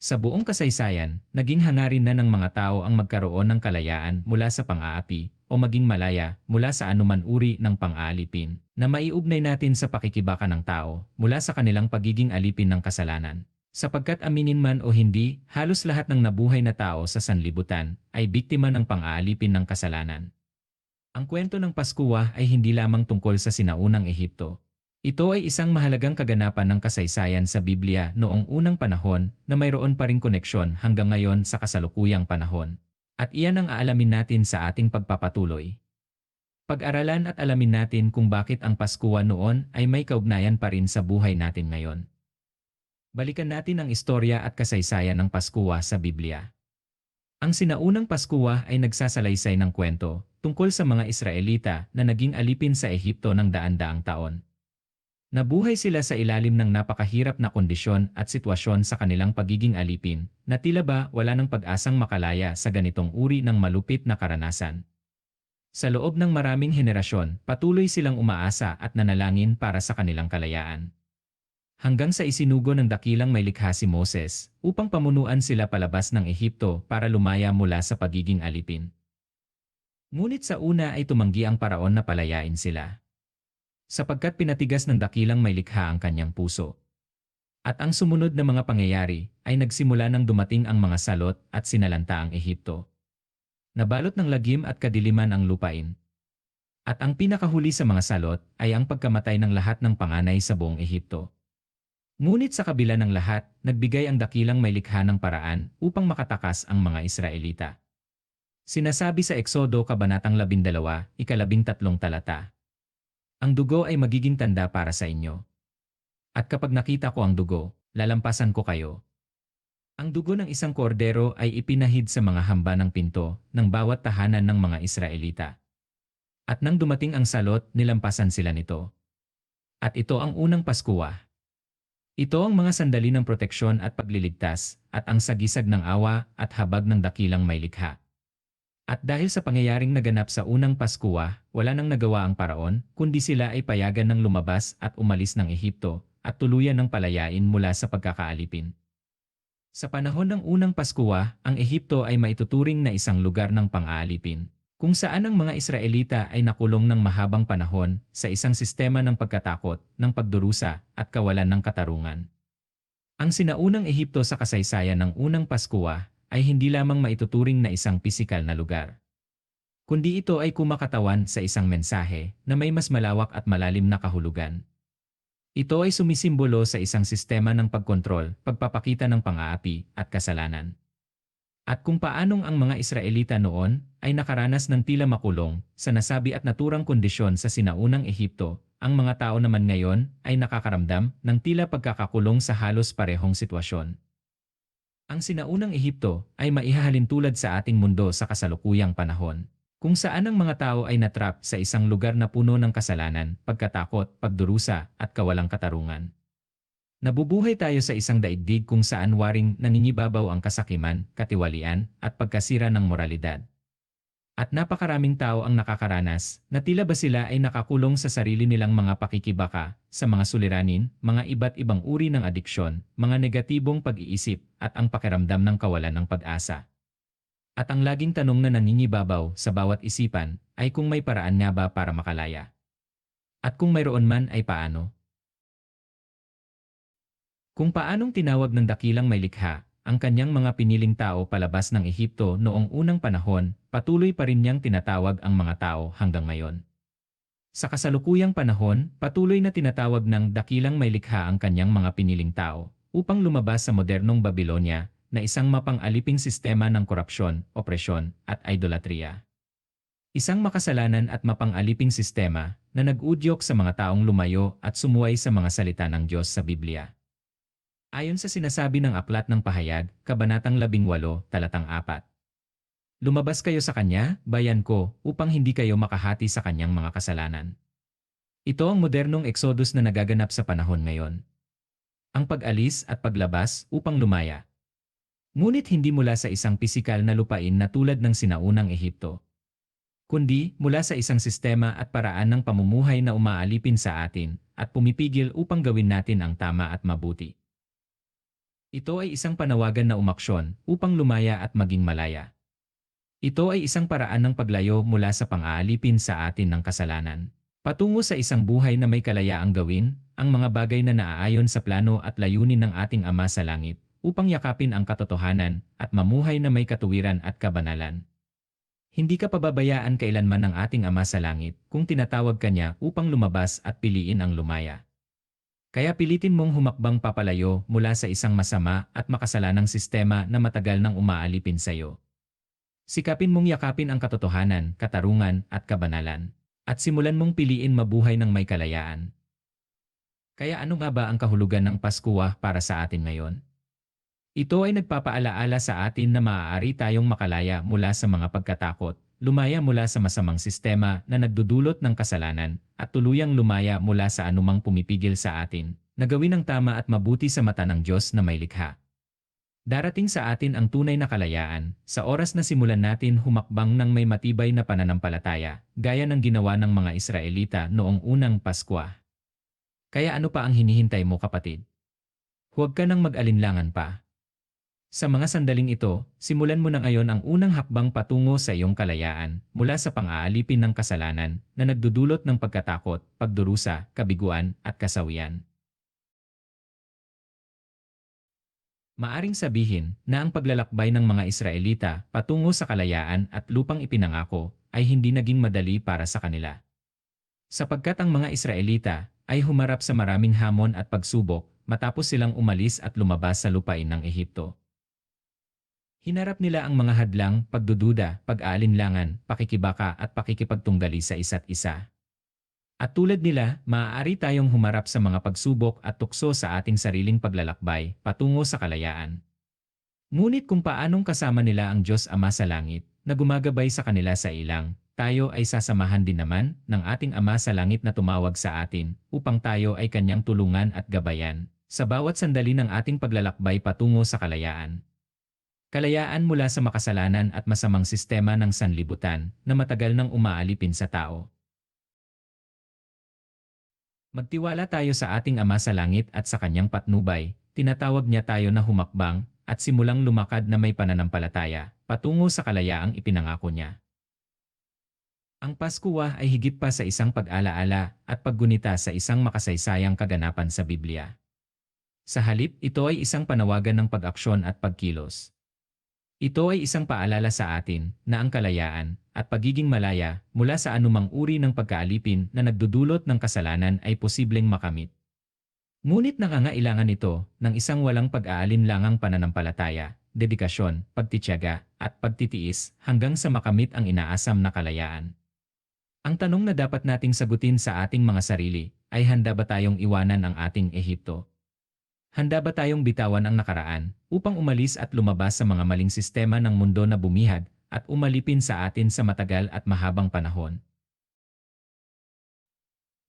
Sa buong kasaysayan, naging hangarin na ng mga tao ang magkaroon ng kalayaan mula sa pang-aapi o maging malaya mula sa anuman uri ng pang-aalipin na maiugnay natin sa pakikibaka ng tao mula sa kanilang pagiging alipin ng kasalanan. Sapagkat aminin man o hindi, halos lahat ng nabuhay na tao sa sanlibutan ay biktima ng pang-aalipin ng kasalanan. Ang kwento ng Paskuwa ay hindi lamang tungkol sa sinaunang Ehipto. Ito ay isang mahalagang kaganapan ng kasaysayan sa Biblia noong unang panahon na mayroon pa ring koneksyon hanggang ngayon sa kasalukuyang panahon. At iyan ang aalamin natin sa ating pagpapatuloy. Pag-aralan at alamin natin kung bakit ang Paskuwa noon ay may kaugnayan pa rin sa buhay natin ngayon. Balikan natin ang istorya at kasaysayan ng Paskuwa sa Biblia. Ang sinaunang Paskuwa ay nagsasalaysay ng kwento tungkol sa mga Israelita na naging alipin sa Ehipto ng daan-daang taon. Nabuhay sila sa ilalim ng napakahirap na kondisyon at sitwasyon sa kanilang pagiging alipin, na tila ba wala ng pag-asang makalaya sa ganitong uri ng malupit na karanasan. Sa loob ng maraming henerasyon, patuloy silang umaasa at nanalangin para sa kanilang kalayaan. Hanggang sa isinugo ng dakilang may likha si Moses, upang pamunuan sila palabas ng Ehipto para lumaya mula sa pagiging alipin. Ngunit sa una ay tumanggi ang paraon na palayain sila sapagkat pinatigas ng dakilang may likha ang kanyang puso. At ang sumunod na mga pangyayari ay nagsimula nang dumating ang mga salot at sinalanta ang Ehipto. Nabalot ng lagim at kadiliman ang lupain. At ang pinakahuli sa mga salot ay ang pagkamatay ng lahat ng panganay sa buong Ehipto. Ngunit sa kabila ng lahat, nagbigay ang dakilang may likha ng paraan upang makatakas ang mga Israelita. Sinasabi sa Eksodo Kabanatang 12, ikalabing tatlong talata. Ang dugo ay magiging tanda para sa inyo. At kapag nakita ko ang dugo, lalampasan ko kayo. Ang dugo ng isang kordero ay ipinahid sa mga hamba ng pinto ng bawat tahanan ng mga Israelita. At nang dumating ang salot, nilampasan sila nito. At ito ang unang Paskuwa. Ito ang mga sandali ng proteksyon at pagliligtas at ang sagisag ng awa at habag ng dakilang may likha. At dahil sa pangyayaring naganap sa unang Paskuwa, wala nang nagawa ang paraon, kundi sila ay payagan ng lumabas at umalis ng Ehipto, at tuluyan ng palayain mula sa pagkakaalipin. Sa panahon ng unang Paskuwa, ang Ehipto ay maituturing na isang lugar ng pang-aalipin, kung saan ang mga Israelita ay nakulong ng mahabang panahon sa isang sistema ng pagkatakot, ng pagdurusa, at kawalan ng katarungan. Ang sinaunang Ehipto sa kasaysayan ng unang Paskuwa ay hindi lamang maituturing na isang pisikal na lugar. Kundi ito ay kumakatawan sa isang mensahe na may mas malawak at malalim na kahulugan. Ito ay sumisimbolo sa isang sistema ng pagkontrol, pagpapakita ng pang-aapi at kasalanan. At kung paanong ang mga Israelita noon ay nakaranas ng tila makulong sa nasabi at naturang kondisyon sa sinaunang Ehipto, ang mga tao naman ngayon ay nakakaramdam ng tila pagkakakulong sa halos parehong sitwasyon. Ang sinaunang Ehipto ay maihahalin tulad sa ating mundo sa kasalukuyang panahon, kung saan ang mga tao ay natrap sa isang lugar na puno ng kasalanan, pagkatakot, pagdurusa, at kawalang katarungan. Nabubuhay tayo sa isang daigdig kung saan waring nangingibabaw ang kasakiman, katiwalian, at pagkasira ng moralidad. At napakaraming tao ang nakakaranas na tila ba sila ay nakakulong sa sarili nilang mga pakikibaka, sa mga suliranin, mga iba't ibang uri ng adiksyon, mga negatibong pag-iisip, at ang pakiramdam ng kawalan ng pag-asa. At ang laging tanong na nangingibabaw sa bawat isipan ay kung may paraan nga ba para makalaya. At kung mayroon man ay paano. Kung paanong tinawag ng dakilang may likha ang kanyang mga piniling tao palabas ng Ehipto noong unang panahon, patuloy pa rin niyang tinatawag ang mga tao hanggang ngayon. Sa kasalukuyang panahon, patuloy na tinatawag ng dakilang may likha ang kanyang mga piniling tao upang lumabas sa modernong Babylonia na isang mapang-aliping sistema ng korupsyon, opresyon, at idolatria. Isang makasalanan at mapang-aliping sistema na nag-udyok sa mga taong lumayo at sumuway sa mga salita ng Diyos sa Biblia. Ayon sa sinasabi ng Aklat ng Pahayag, Kabanatang 18, Talatang 4. Lumabas kayo sa Kanya, bayan ko, upang hindi kayo makahati sa Kanyang mga kasalanan. Ito ang modernong exodus na nagaganap sa panahon ngayon. Ang pag-alis at paglabas upang lumaya. Ngunit hindi mula sa isang pisikal na lupain na tulad ng sinaunang Ehipto. Kundi mula sa isang sistema at paraan ng pamumuhay na umaalipin sa atin at pumipigil upang gawin natin ang tama at mabuti. Ito ay isang panawagan na umaksyon upang lumaya at maging malaya. Ito ay isang paraan ng paglayo mula sa pang-aalipin sa atin ng kasalanan. Patungo sa isang buhay na may kalayaang gawin, ang mga bagay na naaayon sa plano at layunin ng ating Ama sa Langit, upang yakapin ang katotohanan at mamuhay na may katuwiran at kabanalan. Hindi ka pababayaan kailanman ng ating Ama sa Langit kung tinatawag ka niya upang lumabas at piliin ang lumaya. Kaya pilitin mong humakbang papalayo mula sa isang masama at makasalanang sistema na matagal nang umaalipin sa iyo. Sikapin mong yakapin ang katotohanan, katarungan at kabanalan. At simulan mong piliin mabuhay ng may kalayaan. Kaya ano nga ba ang kahulugan ng Paskuwa para sa atin ngayon? Ito ay nagpapaalaala sa atin na maaari tayong makalaya mula sa mga pagkatakot, lumaya mula sa masamang sistema na nagdudulot ng kasalanan, at tuluyang lumaya mula sa anumang pumipigil sa atin, na gawin ang tama at mabuti sa mata ng Diyos na may likha. Darating sa atin ang tunay na kalayaan sa oras na simulan natin humakbang ng may matibay na pananampalataya, gaya ng ginawa ng mga Israelita noong unang Paskwa. Kaya ano pa ang hinihintay mo kapatid? Huwag ka nang mag-alinlangan pa. Sa mga sandaling ito, simulan mo na ngayon ang unang hakbang patungo sa iyong kalayaan mula sa pang-aalipin ng kasalanan na nagdudulot ng pagkatakot, pagdurusa, kabiguan at kasawian. Maaring sabihin na ang paglalakbay ng mga Israelita patungo sa kalayaan at lupang ipinangako ay hindi naging madali para sa kanila. Sapagkat ang mga Israelita ay humarap sa maraming hamon at pagsubok matapos silang umalis at lumabas sa lupain ng Ehipto. Hinarap nila ang mga hadlang, pagdududa, pag-aalinlangan, pakikibaka at pakikipagtunggali sa isa't isa. At tulad nila, maaari tayong humarap sa mga pagsubok at tukso sa ating sariling paglalakbay patungo sa kalayaan. Ngunit kung paanong kasama nila ang Diyos Ama sa langit, na gumagabay sa kanila sa ilang, tayo ay sasamahan din naman ng ating Ama sa langit na tumawag sa atin upang tayo ay kanyang tulungan at gabayan sa bawat sandali ng ating paglalakbay patungo sa kalayaan. Kalayaan mula sa makasalanan at masamang sistema ng sanlibutan na matagal nang umaalipin sa tao. Magtiwala tayo sa ating Ama sa Langit at sa kanyang patnubay, tinatawag niya tayo na humakbang at simulang lumakad na may pananampalataya patungo sa kalayaang ipinangako niya. Ang Paskuwa ay higit pa sa isang pag-alaala at paggunita sa isang makasaysayang kaganapan sa Biblia. Sa halip, ito ay isang panawagan ng pag-aksyon at pagkilos. Ito ay isang paalala sa atin na ang kalayaan at pagiging malaya mula sa anumang uri ng pagkaalipin na nagdudulot ng kasalanan ay posibleng makamit. Ngunit nangangailangan ito ng isang walang pag-aalinlangang pananampalataya, dedikasyon, pagtityaga, at pagtitiis hanggang sa makamit ang inaasam na kalayaan. Ang tanong na dapat nating sagutin sa ating mga sarili ay handa ba tayong iwanan ang ating Ehipto Handa ba tayong bitawan ang nakaraan upang umalis at lumabas sa mga maling sistema ng mundo na bumihag at umalipin sa atin sa matagal at mahabang panahon?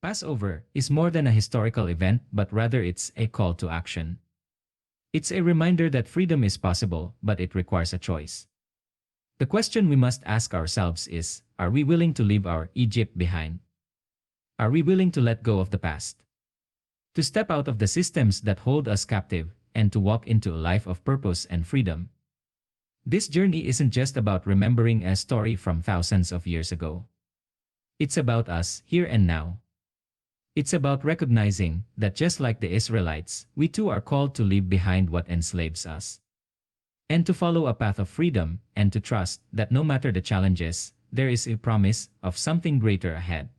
Passover is more than a historical event but rather it's a call to action. It's a reminder that freedom is possible but it requires a choice. The question we must ask ourselves is, are we willing to leave our Egypt behind? Are we willing to let go of the past? To step out of the systems that hold us captive, and to walk into a life of purpose and freedom. This journey isn't just about remembering a story from thousands of years ago. It's about us, here and now. It's about recognizing that just like the Israelites, we too are called to leave behind what enslaves us. And to follow a path of freedom, and to trust that no matter the challenges, there is a promise of something greater ahead.